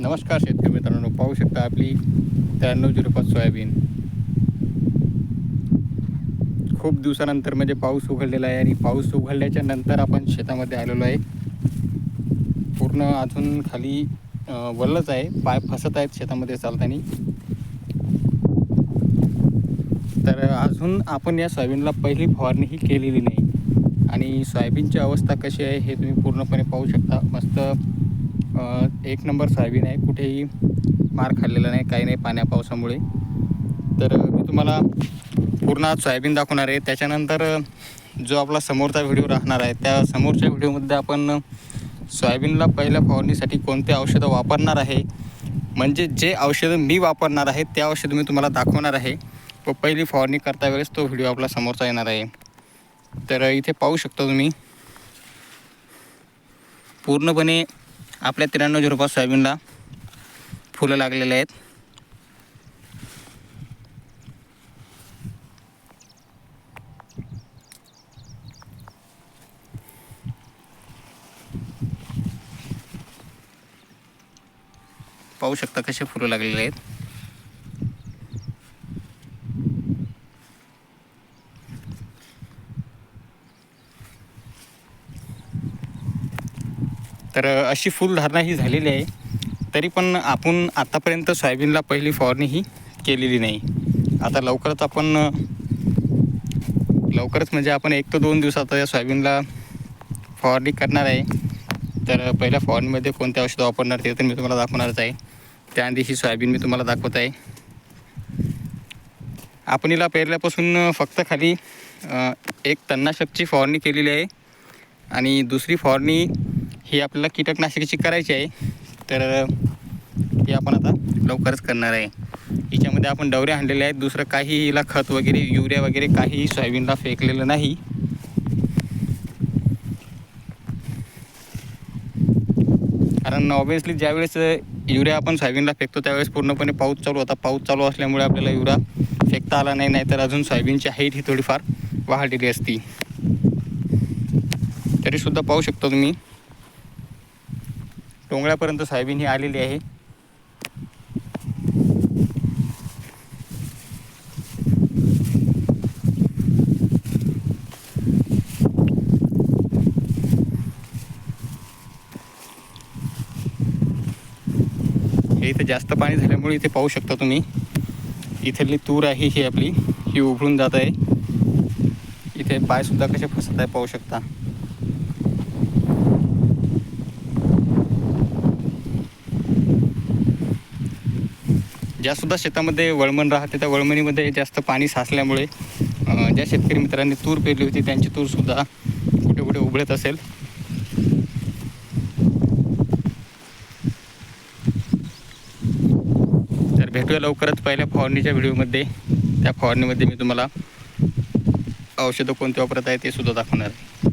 नमस्कार शेतकरी मित्रांनो पाहू शकता आपली त्र्याण्णव झिरो पाच सोयाबीन. खूप दिवसानंतर म्हणजे पाऊस उघडलेला आहे आणि पाऊस उघडल्याच्या नंतर आपण शेतामध्ये आलेलो आहे. पूर्ण अजून खाली वल्लच आहे पाय फसत आहेत शेतामध्ये चालताना. तर अजून आपण या सोयाबीनला पहिली फवारणीही केलेली नाही. आणि सोयाबीनची अवस्था कशी आहे हे तुम्ही पूर्णपणे पाहू शकता. मस्त एक नंबर सोयाबीन आहे. कुठेही मार खाल्लेला नाही काही नाही पाण्या पावसामुळे. तर मी तुम्हाला पूर्ण सोयाबीन दाखवणार आहे. त्याच्यानंतर जो आपला समोरचा व्हिडिओ राहणार आहे त्या समोरच्या व्हिडिओमध्ये आपण सोयाबीनला पहिल्या फवारणीसाठी कोणते औषधं वापरणार आहे? म्हणजे जे औषधं मी वापरणार आहे त्या औषधं मी तुम्हाला दाखवणार आहे. व पहिली फवारणी करता वेळेस तो व्हिडिओ आपला समोरचा येणार आहे. तर इथे पाहू शकता तुम्ही. पूर्णपणे आपल्या त्र्याण्णव झिरो पाच सोयाबीनला फुलं लागलेले आहेत. पाहू शकता कसे फुलं लागलेले आहेत. तर अशी फुलधारणा ही झालेली आहे. तरी पण आपण आतापर्यंत सोयाबीनला पहिली फवारणी ही केलेली नाही. आता लवकरच आपण लवकरच म्हणजे आपण एक ते दोन दिवसात या सोयाबीनला फवारणी करणार आहे. तर पहिल्या फवारणीमध्ये कोणते औषधं वापरणार ते तर मी तुम्हाला दाखवणारच आहे. त्याआधी ही सोयाबीन मी तुम्हाला दाखवत आहे. आपण हिला पेरल्यापासून फक्त खाली एक तणनाशकची फवारणी केलेली आहे. आणि दुसरी फवारणी ही आपल्याला कीटकनाशकाची करायची आहे. तर ही आपण आता लवकरच करणार आहे. हिच्यामध्ये आपण डवरे आणलेले आहेत. दुसरं काही हिला खत वगैरे युरिया वगैरे काहीही सोयाबीनला फेकलेलं नाही. कारण ऑब्वियसली ज्यावेळेस युरिया आपण सोयाबीनला फेकतो त्यावेळेस पूर्णपणे पाऊस चालू होता. पाऊस चालू असल्यामुळे आपल्याला युरिया फेकता आला नाही. नाहीतर अजून सोयाबीनची हाईट ही थोडीफार वाढलेली असती. तरीसुद्धा पाहू शकतो तुम्ही. टोंगळ्यापर्यंत सोयाबीन ही आलेली आहे. इथे जास्त पाणी झाल्यामुळे इथे पाहू शकता तुम्ही. इथली तूर आहे ही आपली ही उघडून जात आहे. इथे पायसुद्धा कसे फसत आहे पाहू शकता. ज्यासुद्धा शेतामध्ये वळमण राहते त्या वळमणीमध्ये जास्त पाणी साचल्यामुळे ज्या शेतकरी मित्रांनी तूर पेरली होती त्यांची तूरसुद्धा कुठे कुठे उघडत असेल. तर भेटूया लवकरच पहिल्या फवारणीच्या व्हिडिओमध्ये. त्या फवारणीमध्ये मी तुम्हाला औषधं कोणते वापरत आहे ते सुद्धा दाखवणार आहे.